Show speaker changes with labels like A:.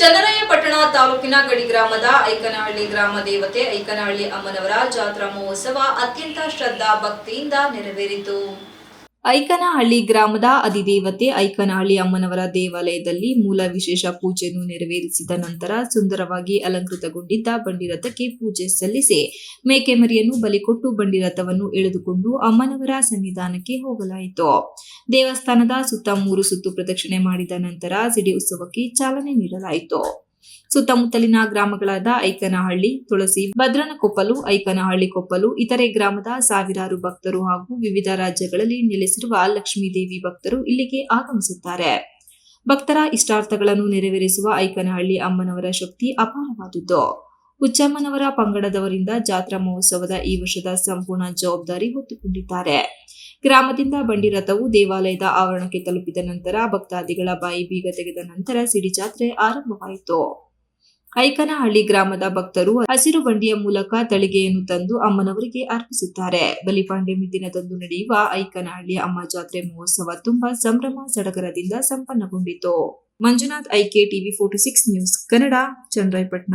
A: ಚನ್ನರಾಯಪಟ್ಟಣ ತಾಲೂಕಿನ ಗಡಿ ಗ್ರಾಮದ ಐಕನಹಳ್ಳಿ ಗ್ರಾಮ ದೇವತೆ ಐಕನಹಳ್ಳಿ ಅಮ್ಮನವರ ಜಾತ್ರಾ ಮಹೋತ್ಸವ ಅತ್ಯಂತ ಶ್ರದ್ಧಾ ಭಕ್ತಿಯಿಂದ ನೆರವೇರಿತು. ಐಕನಹಳ್ಳಿ ಗ್ರಾಮದ ಅಧಿದೇವತೆ ಐಕನಹಳ್ಳಿ ಅಮ್ಮನವರ ದೇವಾಲಯದಲ್ಲಿ ಮೂಲ ವಿಶೇಷ ಪೂಜೆಯನ್ನು ನೆರವೇರಿಸಿದ ನಂತರ ಸುಂದರವಾಗಿ ಅಲಂಕೃತಗೊಂಡಿದ್ದ ಬಂಡಿರಥಕ್ಕೆ ಪೂಜೆ ಸಲ್ಲಿಸಿ ಮೇಕೆ ಮರಿಯನ್ನು ಬಲಿಕೊಟ್ಟು ಬಂಡಿರಥವನ್ನು ಎಳೆದುಕೊಂಡು ಅಮ್ಮನವರ ಸನ್ನಿಧಾನಕ್ಕೆ ಹೋಗಲಾಯಿತು. ದೇವಸ್ಥಾನದ ಸುತ್ತ ಮೂರು ಸುತ್ತು ಪ್ರದಕ್ಷಿಣೆ ಮಾಡಿದ ನಂತರ ಸಿಡಿ ಉತ್ಸವಕ್ಕೆ ಚಾಲನೆ ನೀಡಲಾಯಿತು. ಸುತ್ತಮುತ್ತಲಿನ ಗ್ರಾಮಗಳಾದ ಐಕನಹಳ್ಳಿ, ತುಳಸಿ, ಭದ್ರನಕೊಪ್ಪಲು, ಐಕನಹಳ್ಳಿ ಕೊಪ್ಪಲು, ಇತರೆ ಗ್ರಾಮದ ಸಾವಿರಾರು ಭಕ್ತರು ಹಾಗೂ ವಿವಿಧ ರಾಜ್ಯಗಳಲ್ಲಿ ನೆಲೆಸಿರುವ ಲಕ್ಷ್ಮೀದೇವಿ ಭಕ್ತರು ಇಲ್ಲಿಗೆ ಆಗಮಿಸುತ್ತಾರೆ. ಭಕ್ತರ ಇಷ್ಟಾರ್ಥಗಳನ್ನು ನೆರವೇರಿಸುವ ಐಕನಹಳ್ಳಿ ಅಮ್ಮನವರ ಶಕ್ತಿ ಅಪಾರವಾದುದು ಹುಚ್ಚಮ್ಮನವರ ಪಂಗಡದವರಿಂದ ಜಾತ್ರಾ ಮಹೋತ್ಸವದ ಈ ವರ್ಷದ ಸಂಪೂರ್ಣ ಜವಾಬ್ದಾರಿ ಹೊತ್ತುಕೊಂಡಿದ್ದಾರೆ. ಗ್ರಾಮದಿಂದ ಬಂಡಿ ರಥವು ದೇವಾಲಯದ ಆವರಣಕ್ಕೆ ತಲುಪಿದ ನಂತರ ಭಕ್ತಾದಿಗಳ ಬಾಯಿ ಬೀಗ ತೆಗೆದ ನಂತರ ಸಿಡಿ ಜಾತ್ರೆ ಆರಂಭವಾಯಿತು. ಐಕನಹಳ್ಳಿ ಗ್ರಾಮದ ಭಕ್ತರು ಹಸಿರು ಬಂಡಿಯ ಮೂಲಕ ತಳಿಗೆಯನ್ನು ತಂದು ಅಮ್ಮನವರಿಗೆ ಅರ್ಪಿಸುತ್ತಾರೆ. ಬಲಿಪಾಂಡೆಮಿ ದಿನದಂದು ನಡೆಯುವ ಐಕನಹಳ್ಳಿ ಅಮ್ಮ ಜಾತ್ರೆ ಮಹೋತ್ಸವ ತುಂಬಾ ಸಂಭ್ರಮ ಸಡಗರದಿಂದ ಸಂಪನ್ನಗೊಂಡಿತು. Manjunath IK TV forty six news Kannada Chandrayapattana